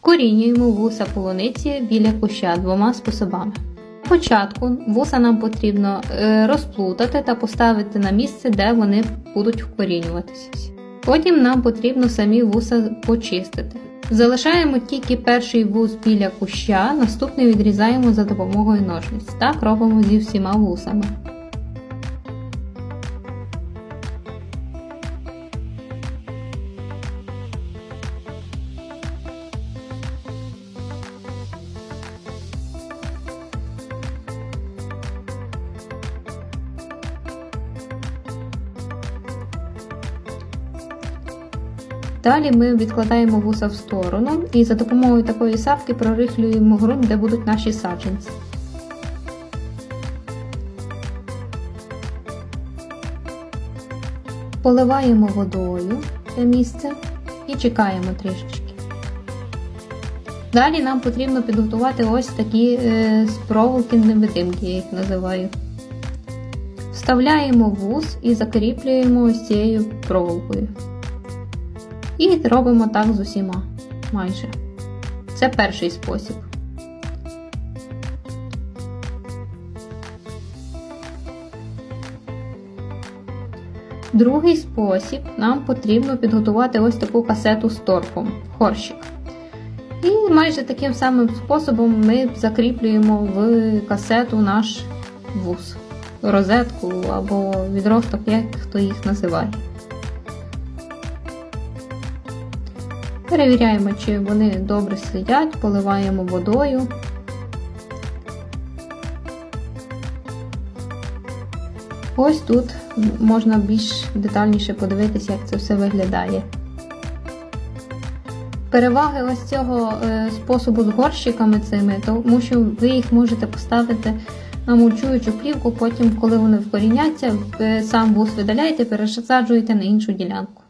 Вкорінюємо вуса полуниці біля куща двома способами. Спочатку вуса нам потрібно е, розплутати та поставити на місце, де вони будуть вкорінюватися. Потім нам потрібно самі вуса почистити. Залишаємо тільки перший вус біля куща, наступний відрізаємо за допомогою ножниць. Так робимо зі всіма вусами. Далі ми відкладаємо вуса в сторону і за допомогою такої сапки прорихлюємо ґрунт, де будуть наші саджанці. Поливаємо водою це місце і чекаємо трішечки. Далі нам потрібно підготувати ось такі е, проволоки невидимки, я їх називаю. Вставляємо вус і закріплюємо ось цією проволокою. І робимо так з усіма майже. Це перший спосіб. Другий спосіб нам потрібно підготувати ось таку касету з торфом, хорщик. І майже таким самим способом ми закріплюємо в касету наш вус, розетку або відросток, як хто їх називає. Перевіряємо, чи вони добре сидять, поливаємо водою. Ось тут можна більш детальніше подивитися, як це все виглядає. Переваги ось цього е, способу з горщиками цими, тому що ви їх можете поставити на мульчуючу плівку, потім, коли вони вкоріняться, сам вус видаляєте, пересаджуєте на іншу ділянку.